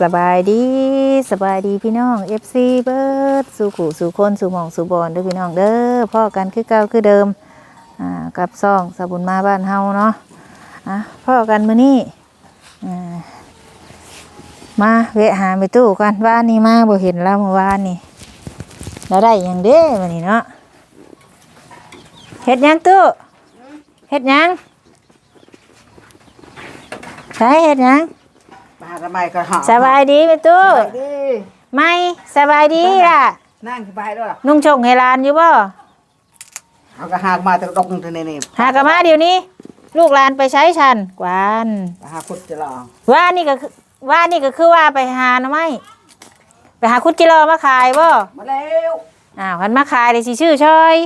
สบายดีสบายดีพี่น้อง FC เบิร์ดสู่ขู่สู่คนสู่หมองสู่บอนเด้อพี่น้องเด้อพ่อกันคือเก่าคือเดิมอ่ากับซองสบุญมาบ้านเฮาเนาะอะพ่อกันมื้อนี้อ่ามาเวะหาไปตู้กันว่านนี้มาบ่เห็นแล้วเมื่อวานนี่เราได้หยังเด้มื้อนี้เนาะเฮ็ดหยังตู้เฮ็ดหยังใช่เฮ็ดหยัง มาทำไมก็หาสบายดีไหมตู้สบายดีไม่สบายดีล่ะ นั่งสบายด้วยนุ่งชงให้หลานอยู่บ่เอาก็หากมาแต่ดอกทีนี่นี่หากะมาเดี๋ยวนี้ ลูกหลานไปใช้ชันกวานหาคุดจะลองว่านี่ก็คือว่านี่ก็คือว่าไปหาหน่อไม้ไปหาคุดกิโลมาขายบ่มาแล้วอ้าวคันมาขายเลยสิชื่อชอย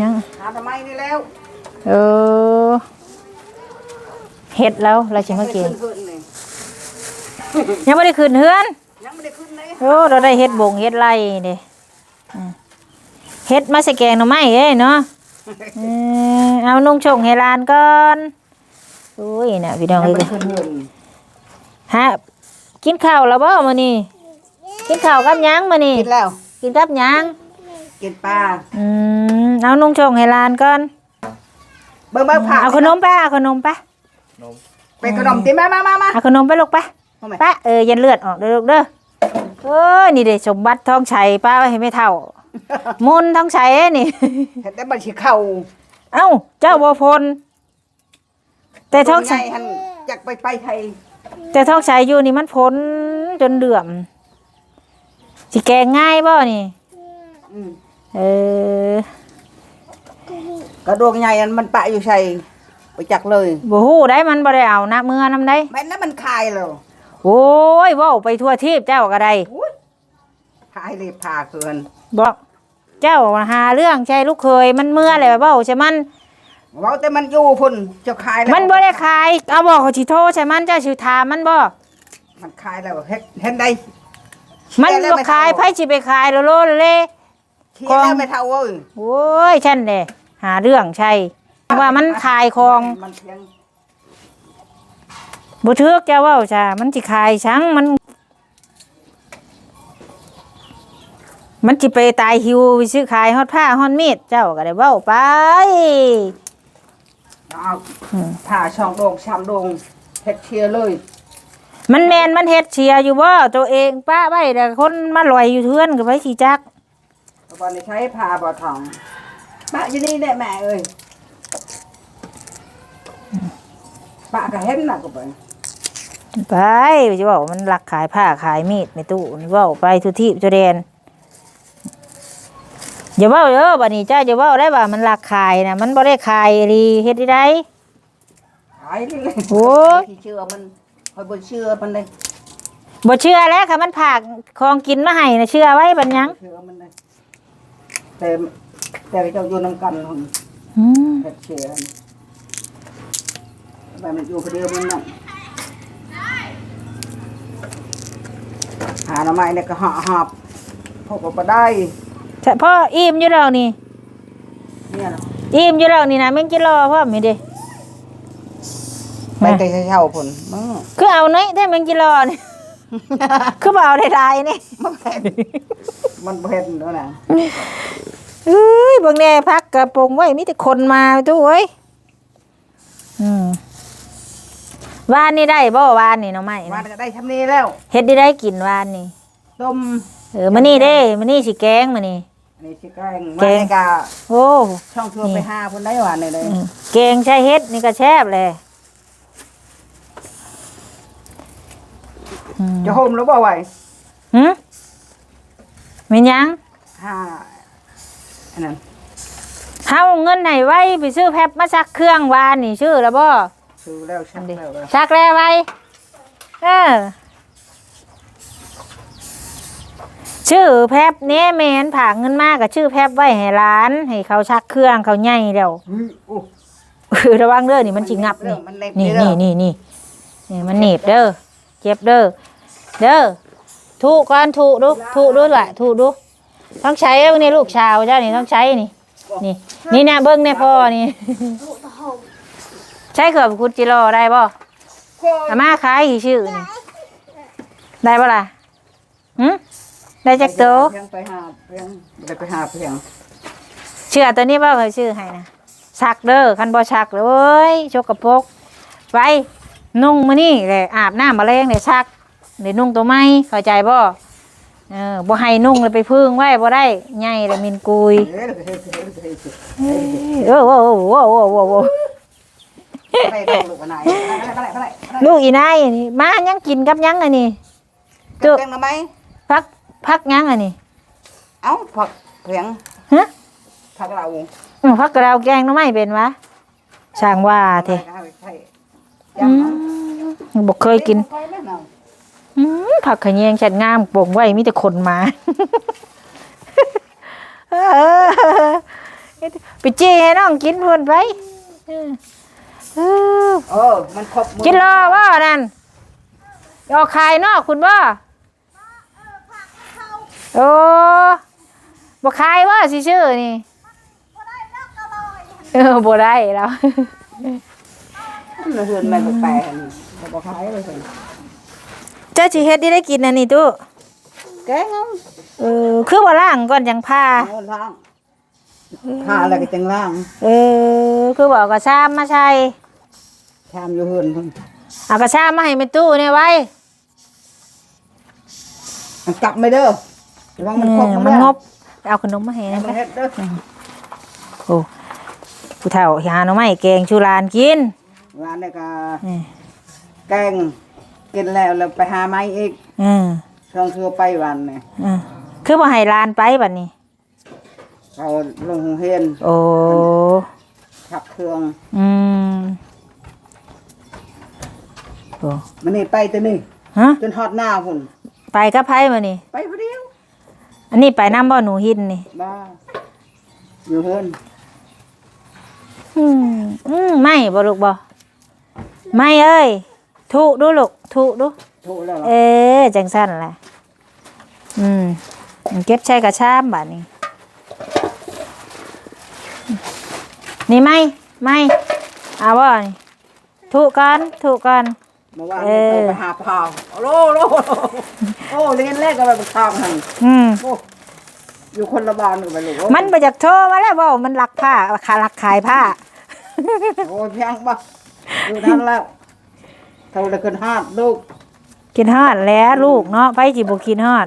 ยังหาทำไมนี่แล้วเออเฮ็ดแล้วเราสิมากินขึ้นนี่ ยังไม่ได้ขึ้นเฮือนยังไม่ได้ขึ้นเลยโอ้เราได้เฮ็ดบงเฮ็ดไรเด้อ่าเฮ็ดมาใส่แกงหน่อไม้เอ้ยเนาะเออเอานุ่งชงให้หลานก่อนโอ้ยน่ะพี่น้องยังเอ้ไม่ยได้ขึ้นเงินฮะกินข้าวแล้วบ่มื้อนี้กินข้าวกับหยังมื้อนี้กินแล้ว กินกับหยังกินปลาอืมเอานุ่งชงให้หลานก่อนเบิ่งเบิ่งผักเอาขนมไปเอาขนมไปเป็นขนมติมามามามาเอาขนมไปลูกไป เอาไหมไปเออยันเลือดออกเด้อลูกเด้อเออนี่เด้สมบัติทองชัยป้าไว้ให้ไม่เท่ามุนทองชัยเอ้ยนี่เห็นแต่บัญชีเข่าเอ้าเจ้าบัวพลแต่ท้องใหญ่ใช้หันอยากไปไปไทยแต่ท้องใช้อยู่นี่มันพ้นจนเดือมสิแกงง่ายบ่นี่ อืมเออกระดวงใหญ่อันมันปะอยู่ใส่ไปจักเลยบ่ฮู้ได้มันบ่ได้เอานะเมื่อนำได้แม่นนั้นมันคายเลย โอ้ยเว้าไปทั่วทีปเจ้าก็ได้คายเลยพาเกินบอกเจ้าหาเรื่องใช่ลูกเคยมันเมื่อแล้วเว้าใช่มันเว้าแต่มันอยู่พุ่นเจะคายแล้วมันบ่ได้ขายเอาบอกเขาสิโทรใช่มันเจ้าสิถามมันบ่มันคายแล้วเฮ็ดเฮ็ดได้มันเชี่ยแล้วบ่ไม่ขายไผเท่สิไปขายโลโลเลเคียแล้วไม่เท่าเว้ยโอ้ยฉันแหละหาเรื่องใช่ว่ามันขายของมันเพียง บ่ทึกจะเว้าจ้ามันสิขายชังมัน มันสิไปตายหิวไปซื้อขายฮอดผ้าฮอดมีดเจ้าก็ได้เว้าไปเอาอืมผ่าช่องโดงชามโดงเฮ็ดเชียร์เลย มันแมนมันเฮ็ดเชียร์อยู่บ่ตัวเองป้าไว้แต่คนมาลอยอยู่เทือนก็ไปสิจักตอนนี้ใช้ผ่าบ่อทองปะอยู่นี่แหละแม่เอ้ยปะก็เห็นน่ะก็ไป ไปจะบอกมันลักขายผ้าขายมีดในตู้นี่เว้าไปทุกที่ทุกแดนอย่าเว้าเด้อบัดนี้เจ้าอย่าเว้าได้ว่ามันลักขายนะมันบ่ได้ขายดีเฮ็ดได้หายเลยโอ้ยที่เชื่อมันคอยบ่เชื่อมันเลยบ่เชื่อแล้วค่ะมันผากของกินมาให้นะเชื่อไว้บัดหยังเชื่อมันเลยแต่แต่เจ้าอยู่นำกันหั่นอืมเฮ็ดเชียร์แบบมันอยู่คนเดียวมันน่ะ หาหน่อไม้เนี่ยก็หาหอบพวกก็บ่ได้แต่พ่ออิ่มอยู่แล้วนี่เนี่ยเนาะอิ่มอยู่แล้วนี่นะแม่งกินรอพ่อมีเด้ไปแต่เช้าๆพุ่นมื้อคือเอาน้อยแต่แม่งกินรอนี่คือบ่เอาได้หลายนี่มันเผ็ดมันเผ็ดแล้วนะเอ้ยเบางแน่พักกระโปรงไว้มีแต่คนมาตู้เอ้ยอืม วานนี่ได้บ่วานนี่เนาะไม่มานะก็ได้ทำนี้แล้ว เฮ็ดได้ได้กินวานนี่ต้มเออมื้อนี้เด้มื้อนี้สิแกงมื้อนี้อันนี้สิแกงแกมางในกาโอ้ช่องทัวร์ไปหาคนได้หวานเลยเลยอืมแกงใช้เฮ็ดนี่ก็แซ่บเลยอืมจะโฮมหรือบ่ไหวหึแม่นหยังห้าอันนั้นเฮาเอาเงินให้ไว้ไปซื้อแพบมาซักเครื่องวานนี่ชื่อแล้วบ่ ซื้อแล้วชักแล้วเลยซักแล้วไว้เออชื่อแพบเนี้ยแม่นผากเงินมากกับชื่อแพบไว้ให้ร้าน ให้เขาชักเครื่องเขาใหญ่เดี๋ยวเฮ้ยโอ้คือระวังเด้อนี่มันจิงับนี่มันเล็บนี่เด้อนี่นี่นี่นี่มันหนีบเด้อเจ็บเด้อเด้อถูกก่อนถูกดูถูกดูด้วยถูกดูต้องใช้เอานี่ลูกชาวเจ้านี่ต้องใช้นี่ นี่นี่นะเบิ้งในพ่อนี่ ใช้เขือบคุณจิโร่ได้บ่อาม่าขายกี่ชื่อนี่ได้ปะล่ะหืมได้จักโตเพียงไปหาเพียงบ่ได้ไปหาเพียงเชื่อตัวนี้บ่เคยชื่อให้นะชักเด้อคันบ่ชักเลยเว้ยชกกระปรกไปนุ่งมื้อนี้แหละอาบน้ำมาแรงเลยชักเดี๋ยวนุ่งตัวใหม่เข้าใจบ่เออบ่ให้นุ่งเลยไปพึ่งไว้บ่ได้ใหญ่เลยมินกุยเฮ้ยเฮ้ยเฮ้ยเฮ้ยเฮ้ยเออโอ้โหโอ้โหโอ้โหโอ้โห ไปไปลูกอันไหนไปไปไปไปไปลูกอีนายอันนี้มายังกินกับยังอันนี้ตึกแกงหน่อไม้พักพักยังอันนี้เอ้าผักเพียงฮะผักเราอืมพักกระเราแกงหน้ำไม่เป็นวะช่างว่าเถอะใช่อืมบอกเคยกินไปแล้วเนาะอืมผักขะแยงฉันงามโป่งไว้มีแต่คนมาเออไปจี้ให้น้องกินพุ่นไป เออเออเออมันครบมื้อกินรอว่านั่นออกขายนอกคุณบ่โอ้บ่ขายว่าสิชื่อนี่เออบ่ได้แล้วมันเฮือนไม่แปลกๆนี่เขาบอกขายเลยเพิ่นเจ้าสิเฮ็ดได้ได้กินอันนี้ตู้แกงเอาเออคือว่าล่างก่อนจังพาเอาล่างหาอะไรก็จังล่าง เออ คือบอกกระชามมาใช่ ชามอยู่เฮือนเพิ่นเอากระชามมาให้แม่ตู้เนี่ยไว้มันกลับไม่เด้อระวังเอมันครบอมัมันนงงบเอาขนมมาให้มันะนไปเฮ็ดเด้อโอ้ผู้เฒ่าหาหน่อไม้แกงชูรานกินร้านนี่ก็นี่แกงกินแล้วแล้วไปหาไม้อีกอืมช่วงคือไปวันนี่อืมคือบ่ให้ลานไปบัดนี้ เขาลงโรงเรียนโอ้ขับเครื่องอืม โอ้มันนี่ไปตัวนี้ฮะ จนฮอดหน้าพุ่นไปกับไผมานี่ ไปผู้เดียวอันนี้ไปน้ำบ่หนูหินนี่ บ้าอยู่เฮือนอืมอืมไม่บ่ลูกบ่ไม่เอ้ยทุดูลูกทุดู โทรแล้วเหรอเอ๊จังสั้นแหละ อืม เก็บใช้กระชามบาดนี้ นี่ไหมไม่เอาบ่นี่ถูกกันถูกกัน เมื่อวานเอนี้อไปหาพาวโลโลโลโอ้เรียนแรกก็ไปทางหันอืมโอ้อยู่คนละบ้านกันไปลูกโอ้มันไปจากโทรมาแล้วบ่มันลักผ้าขาลักขายผ้า โอ้เพียงบ่อยู่นั่นแล้วเท่าได้ขึ้นฮาดลูกกินฮอดแล้วลูกเนาะไผสิบ่กินฮอด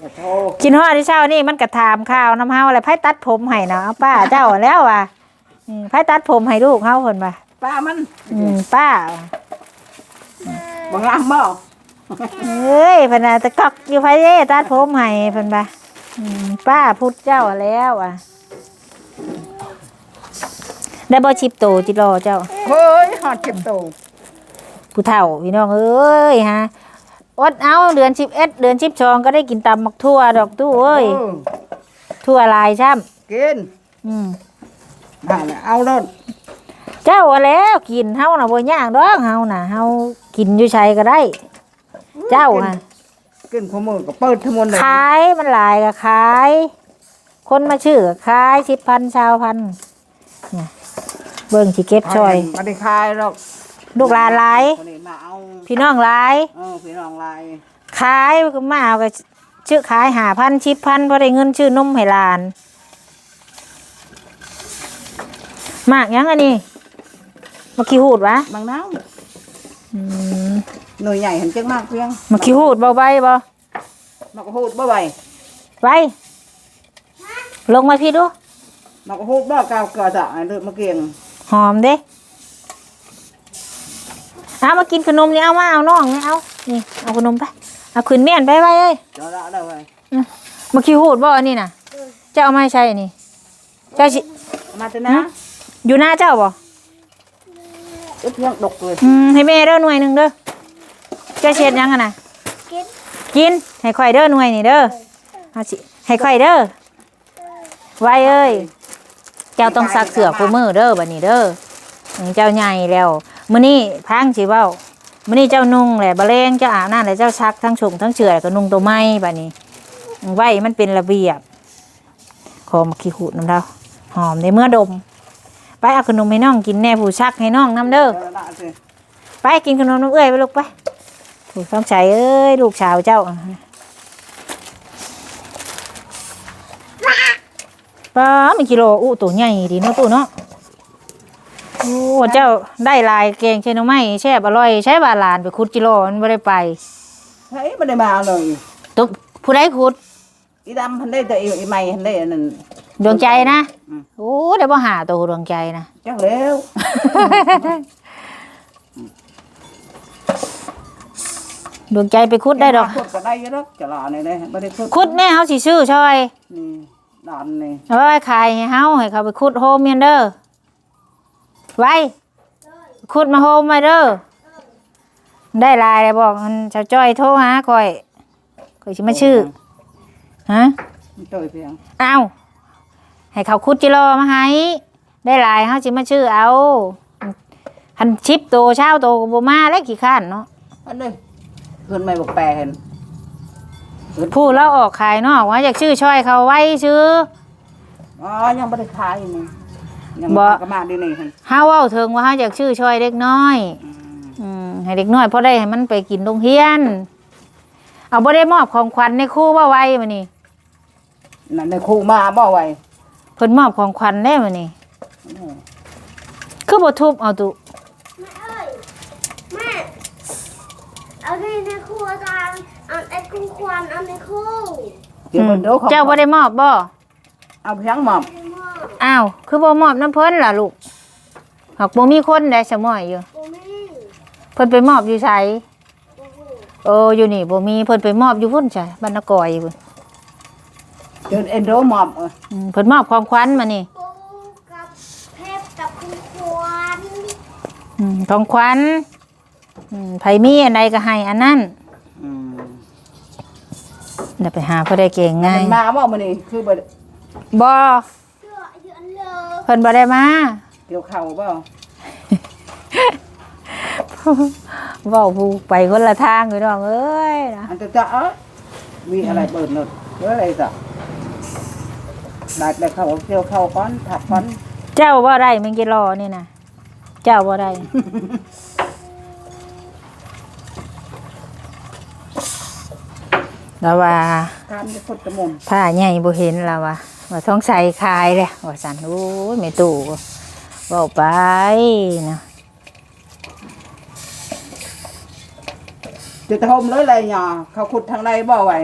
โอ้โหกินฮอดที่เช้านี่มันก็ถามข้าวน้ำเฮาอะไรไผตัดผมให้นะเอาป้าเจ้าแล้วว่ะอืมไผตัดผมให้ลูกเฮาเพิ่นว่าป้ามันอืมป้า บังลามบ่เอ้ยเพนน่ะตะกอกอยู่ไผเด้ตัดผมให้เพิ่นบ่าอืมป้าพุทธเจ้าแล้วอะ ได้บ่ชิปโตจิรอเจ้า เฮ้ยฮอดเจ็บโตผู้เฒ่าพี่น้องเอ้ยฮะอดเอาเดือน11เดือน12ก็ได้กินตำมักทั่วดอกตู้เอ้ยเออทั่วลายช่ำกินอืมนั่นแหละเอาโลดเจ้าว่าแล้วกินเฮาน่ะบ่ยากดอกเฮาน่ะเฮา กินอยู่ไสก็ได้ เจ้าฮะกินข้าวมือก็เปิดทั้งหมดเลยขายมันหลายก็ขาย คนมาชื่อก็ขายสิบพันชาวพันเนี่ยเบิ่งสิเก็บช่อยไม่ได้ขายหรอกลูกหลานหลายคนนี้มาเอาพี่น้องหลายเออพี่น้องลายขายก็มาเอาก็ชื่อขายหาพันชิบพันพอได้เงินชื่อนมให้หลาน มากยังอันนี้มาขี้หูดวะบางน้อืมำ หน่วยใหญ่เห็นจังมากเพียงมาขี้หูดเบาใบบ่มากระหูดบ่ไหวไปลงมาพี่ดูมากระหูดบ่กาวกระดาษเดือดมะเกียงหอมเด้เอามากินขนมนี่เอามาเอาน้องนี่เอานี่เอาขนมไปเอาขืนเมียนไปไปเอ้ยจะละได้ไว้มาคิวหูดบ่อันนี้น่ะเจ้าเอามาให้ใช่อันนี้เจ้าสิมาจะนะอยู่หน้าเจ้าบ่ อึดเพียงดกเลยอืมให้แม่เด้อหน่วยหนึ่งเด้อเจ้าเช็ดยังกันน่ะกินกินให้ข่อยเด้อหน่วยนี่เด้อเอาสิให้ข่อยเด้อไว้เอ้ยเจ้าต้องซักเสื้อคู่มือเด้อบัดนี้เด้ออืมเจ้าใหญ่แล้วมื้อนี้พังสิเว้ามื้อนี้เจ้านุ่งแหละบะเลงเจ้าอาบน้ำแล้วเจ้าซักทั้งชงทั้งเฉื่อยก็นุ่งตัวไม้บัดนี้ไว้มันเป็นระเบียบขอมาขี้หูดน้ำเราหอมในเมื่อดมไป เอาขนมให้น้องกินแน่ผู้ชักให้น้องน้ำเด้อจะละสิไปกินขนมน้ำเอื้อยไปลูกไปลูกต้องใช้เอ้ยลูกชาวเจ้าป้ามีกิโลอู้ตัวใหญ่ดีเนาะตู้เนาะโอ้เจ้าได้ลายเก่งใช่ไหมไม่แช่บอร่อยใช้บาลานไปขุดกิโลมันไม่ได้ไปเฮ้ยไม่ได้มาเลยตุ๊บผู้ใดขุดอีดำพันได้แต่อีอีไม่พันได้อันนั้น ดวงใจนะอืม โอ้เดี๋ยวบ่หาตัวดวงใจนะจังแล้วดวงใจไปขุดได้ดอกพูดก็ได้อยังดอกจะลาในเลยไม่ได้พูดขุดแน่เฮาสิซื้อช่อยนี่ดานนี่เอาไว้ขายให้เฮาให้เขาไปขุดโฮมเมียนเด้อไว้ขุดมาโฮมมาเด้อได้ลายเลยบอกมันชาวจ้อยโทรหาข่อยข่อยสิมาชื่อฮะมันตัวเพียงเอา ให้เขาขุดจิโลมาให้ ได้ลายเฮาสิมาชื่อเอาหันชิปโตเช้าโตก็บ่มาแล้วขี้ข้านเนาะอันนี้เพื่อนไม่บอกแปลเห็นพูดแล้วออกขายนอกว่าอยากชื่อช่อยเขาไว้ชื่ออ๋อยังไม่ได้ขายอยู่นี่ยังบ่มากระมาดีนี่เห็นเฮาเว้าถึงว่าเฮาอยากชื่อช่อยเด็กน้อยอืมอืมให้เด็กน้อยพอได้ให้มันไปกินโรงเรียน เอาบ่ได้มอบของขวัญในครู่ว่าไว้มานี่นั่นในครูมาบ่ไว้ เพิ่นมอบของขวัญได้มานี่คือบ่ทุบเอาตุแม่เอ้ยแม่เอาในในครัวจานเอาไอ้กุ้งควันเอาในคู่เดี๋ยวมันโดนของเจ้าบ่ได้มอบบ่เอาเพียงหมอบในหม้ออ้าวคือบ่มอบน้ำเพิ่นล่ะลูกหากบ่มีคนได้สมอยอยู่ปูมี่เพิ่นไปมอบอยู่ไสปูหูเอออยู่นี่บ่มีเพิ่นไปมอบอยู่พุ่นจ้ะบ้านนกอยพุ่น เดินเอ็นโดหมอบเอออืมเพิ่นมอบของขวัญมานี่ปูกับเพชรกับกุ้งควันอืมของขวัญอืมไผมีอันใดก็ให้อันนั้นอืมเดี๋ยวไปหาเพิ่นได้เก่งง่ายมันมาบ่มันนี่คือบ่บ่เสื้อยืนเลยเพิ่นบ่ได้มาเกี่ยวเข่าบ่เว้าผู้ไปคนละทางอยู่น้องเอ้ยนะ อันจะจะเออมีอะไรเปิดหนดเพื่ออะไรจ้ะ ได้ได้เข้าเกี่ยวเข่าก้อนถัดก้อนเจ้าบ่ได้มันกี่รอนี่นะเจ้าบ่ได้ แล้วว่าการจะพุทธมุนผ้าใหญ่บ่เห็นแล้วว่าว่าต้องใส่คายเลยว่าสันโอ้ยไม่ตู่เว้าไปนะจะทมเลยอะไรหยอเขาขุดทางใดบ่ไว้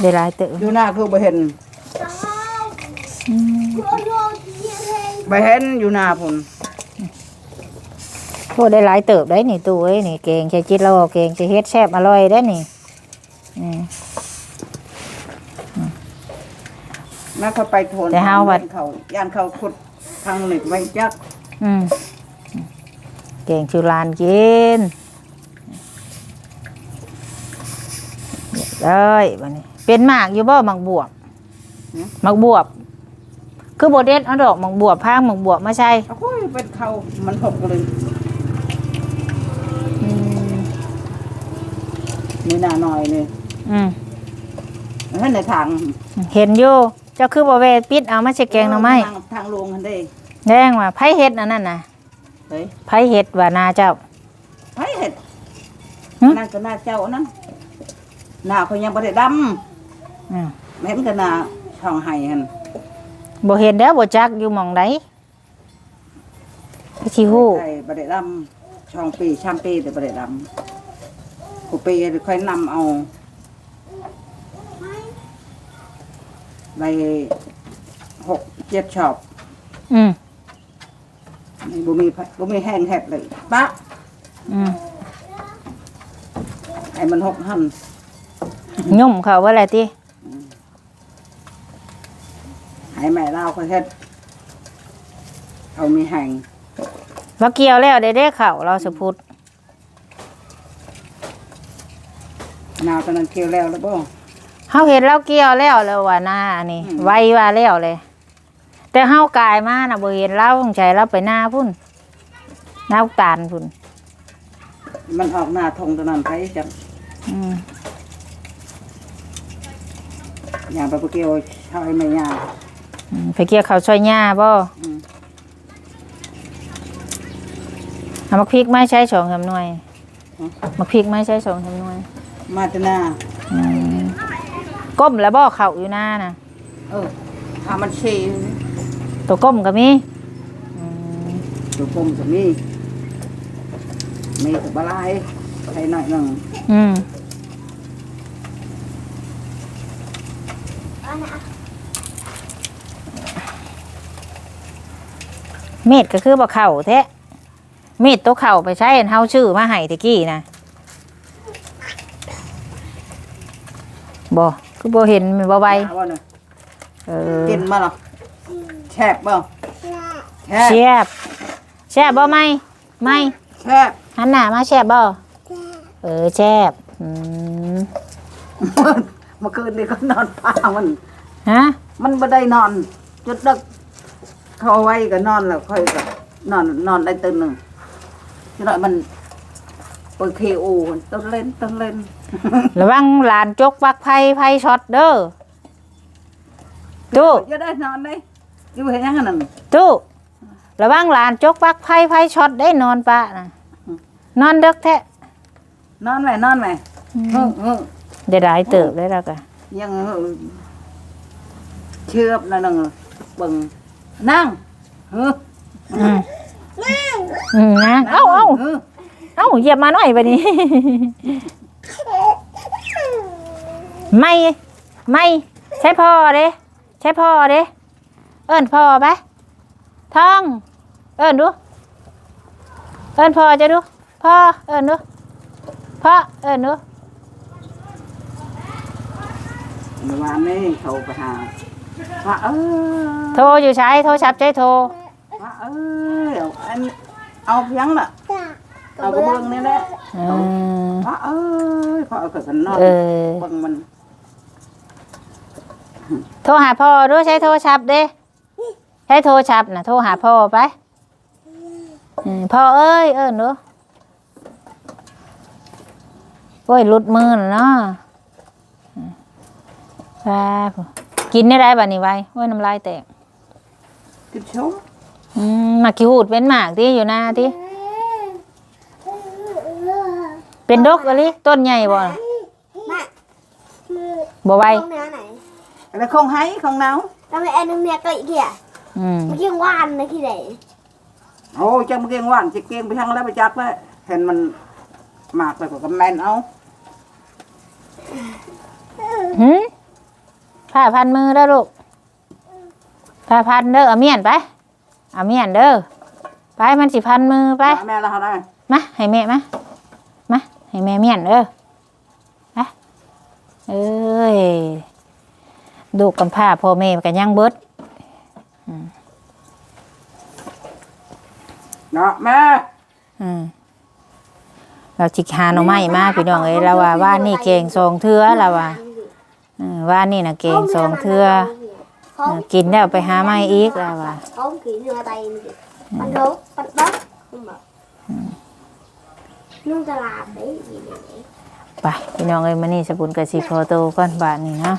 ได้หลายเติมอยู่หน้าคือบ่เห็น จ้าวโยโย่ที่เพลงบ่เห็นอยู่หน้าพุ่นโอ้ได้หลายเติบได้นี่ตู่เอ้ยนี่เก่งใช้จิตเราเก่งใช้เฮ็ดแซ่บอร่อยได้นี่อืมมาเขาไปโทนแต่เฮาวัดเขาย่านเขาขุดทางเหล็กไว้จักอืมเก่งชิวลานกินเลยบันนี้ เป็นหมากอยู่บ่หมากบวบ หมากบวบ คือโบเด็ดเอาดอกหมากบวบพางหมากบวบมาใช่โอ้ยเป็นเขามันหกเลยอืมนี่หน้าหน่อยนี่อืมนั่นในทางเห็นอยู่เจ้าคือบ่เวปิดเอามาใช้แกงหน่อไม้ทางทางลงหันเด้แดงว่าไผเฮ็ดอันนั้นน่ะเฮ้ยไผเฮ็ดว่านาเจ้าไผเห็ดหึนั่นก็หน้าเจ้านั่นหน้าเขายังบ่ได้ดอืมำแม่นก็หน้า ช่องไห้หั่นบ่เห็นแล้วบ่จักอยู่หม่องใดพี่สิฮู้ไอ้บ่ได้ดำช่องปีชามปีแต่บ่ได้ดำกูปีค่อยนำเอาไปหกเจ็ดชอบอืมนี่บ่มีไผบ่มีแห้งแหบเลยปะอืมไอ้มันหกหันยุ่มเขาว่าอะไรติ ให้แม่เล่าเขาเฮ็ดเอามีแห้งว่าเกี่ยวแล้วได้ได้เข่าเราสะพุดนาวตอนนั้นเกี่ยวแล้วแล้วบ่เฮาเห็นเราเกี่ยวแล้วแล้วว่าหน้านี่อืมไวว่าแล้วเลย แต่เฮากายมาน่ะบ่เห็นเราสงสัยเราไปหน้าพุ่นหน้าตาลพุ่นมันออกหน้าทงตอนนั้นไปจังอืมอย่างไปเกี่ยวชอยแม่ย่าอืม ไปเกี่ยวเขาวช่วยหญ้าบ่อืม เอามาพริกมาใช้สองสามหน่วยมาพริกไม่ใช่สองจำนวนมาตนาอืมก้มแล้วบ่เข่าอยู่หน้าน่ะ เออถ้ามันเชยตัวก้มก็มีอืมตัวผมจะมีมีกับบะลายใส่หน่อยหนึ่งอืม อันน่ะ เม็ดก็คือบ่เข่าแท้เม็ดตัวเข่าไปใช้อันเฮาชื่อมาให้ตะกี้นะบ่คือบ่เห็นแม่นบ่ใบเอาว่าหน่อยเออกินมาหรอแชบบ่แชบแซ่บแซ่บบ่ไหมไหมแชบหันหน้ามาแซ่บบ่เออแซ่บอืมเมื่อคืนนี่ก็นอนผ้ามันฮะมันไม่ได้นอนจุดดึก เขาเอาไว้ก็นอนแล้วค่อยก็นอนนอนได้ตื่นหนึ่งทีหน่อยมันเปิดเคโอมันต้องเล่นต้องเล่นระวังหลานจกวักไผไผช็อตเด้อตู้จะได้นอนได้อยู่เห็นยังไงนั่นตู้ระวังหลานจกวักไผไผช็อตได้นอนปะนะนอนเด็กแท้นอนไหมนอนไหมเออเออได้หลายเติบเลยแล้วก็ยังเชื่อบนั่นนึงเบิ่ง นั่งเอออืมอืมนะเอ้าเอ้าเออเอ้าเหยียบมาหน่อยบัดนี้ ไม่ไม่ใช่พ่อเด้ใช่พ่อเด้เอิ้นพ่อไปท่อง เอิ้นดู เอิ้นพ่อจะดูพ่อเอิ้นดูพ่อเอิ้นดู เมื่อวานนี้เขาไปหา พระเออโทรอยู่ใช้โทรชับใจโทรพระเออเอาอันเอาเพียงน่ะเอากระเบื้องนี่แหละเออพระเอ้ยพระเอากระสันนอนเออเบิ่งมันโทรหาพ่อด้วยใช้โทรชับเด้ใช้โทรชับนะโทรหาพ่อไปอืมพ่อเอ้ยเอิ้นดูโอ้ยหลุดมือน่ะเนาะอืมครับ กินได้ไรบัดนี้ไว้โอ้ยน้ำลายแตกติดชมอืมหมากขี้หูดเป็นหมากที่อยู่หน้าที่เป็นดกอะไรต้นใหญ่บ่แม่มือบ่ไหวตรงเนี้ยไหนแล้วของให้ของหนาวทำไมแอนนึงเนี่ยก็อีกเหี้ยอืมเมื่อกี้วานนะที่ไหนโอ้จังมาเกียงว่านจะเกียงไปทางแล้วไปจักแล้วเห็นมันหมากไปกว่ากับแมนเอาหืม ผ้าพันมือเด้อลูกผ้าพันเด้อเอาเมียนไปเอาเมียนเด้อไปมันสิพันมือไปแม่เราได้มาให้แม่มามาให้แม่เมียนเด้อไปเอ้ยดูกกำพร้าพ่อแม่กันยังเบิดเนาะแม่อืมเราจิกหาหน่อไม้มาพี่น้องเอ้ยเราว่าว่านี่เก่งสองเทือเราว่าเออ ว่านี่นะเก่งสองเทือเขาเออกินแล้วไปหาไม้อีกเราว่าเขาขี่เรือไตนี่ปันโดปันบ๊อกคุณบอกนุ่งตลาดได้ยินไหมไปพี่น้องเอ้ยมานี่สบุญกับสิขอโตวก่อนบาทนี่เนาะ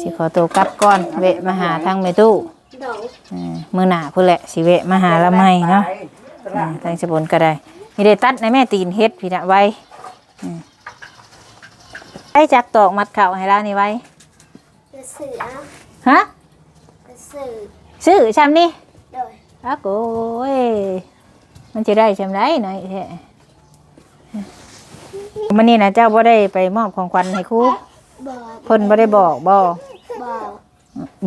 สิขอโตวกลับก่อนเวะมาหาทางเมตู้เดี๋ยวเออมื้อหน้าพุ่นแหละสิเวะมาหาละไม้เนาะเออทางสบุญก็ได้นี่ได้ตัดในแม่ตีนเฮ็ดพี่นะไว้อืม ไอ้จักตอกมัดเข่าให้เรานี่ไว้จะสื่อนะฮะจะสื่อซื้อชำนี่เดี๋ยวอะโกยมันจะได้ชำไรหน่อยแท้มันนี่นะเจ้าบ่ได้ไปมอบของขวัญให้ครูบอกเพิ่นบ่ได้บอกบ่บอก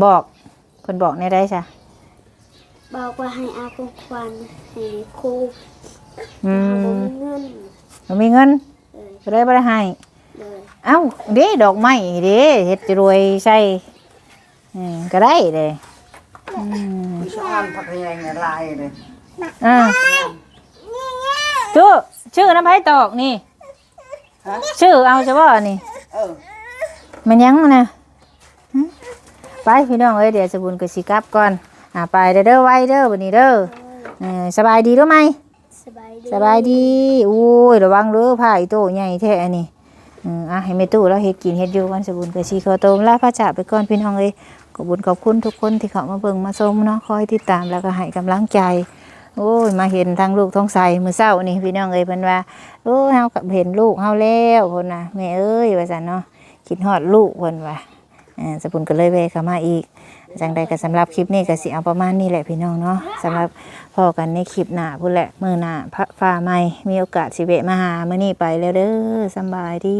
บอกเพิ่นบอกในได้จ้ะบอกว่าให้เอาของขวัญให้ครูอืเอามเงินบ่มีเงินเลยบ่ได้บ่ได้ให้ เลยเอ้าเด้ดอกไม้เด้เฮ็ดจะรวยใส่อืมก็ได้เด้อืมมีช้อนผักแยงลายเลยอ่าตู้ชื่อน้ำไผตอกนี่ ฮะชื่อเอาใช่บ่นี่ เออมันยังนะหึไปพี่น้องเอ้ยเดี๋ยวสบุญกับสิกลับก่อนอ่าไปเด้อเด้อไว้เด้อวันนี้เด้อเออสบายดีรู้ไหม สบายดี สบายดี อุ้ย ระวังเด้อผ้าอีโตใหญ่แท้อันนี้ อืมอะให้แม่ตู้แล้วเฮ็ดกินเฮ็ดอยู่กันสบุญกับสิขอโตมลาพระจ่าไปก่อนพี่น้องเอ้ยขอบุญขอบคุณทุกคนที่เขามาเบิ่งมาชมเนาะคอยติดตามแล้วก็ให้กำลังใจ โอ้ยมาเห็นทางลูกท้องใสมือเช้านี่พี่น้องเอ้ยเพิ่นว่าโอ้ยเฮาก็เห็นลูกเฮาแล้วเพิ่นน่ะแม่เอ้ยว่าซั่นเนาะคิดฮอดลูกเพิ่นว่าอ่าสปุนก็เลยแวะเข้ามาอีก จังใดก็สำหรับคลิปนี้ก็สิเอาประมาณนี้แหละพี่น้องเนาะสำหรับพอกันในคลิปหน้าพุ่นแหละมื้อหน้าพระฟ้าใหม่มีโอกาสสิเวะมาหามื้อนี้ไปแล้วเด้อสำบายดี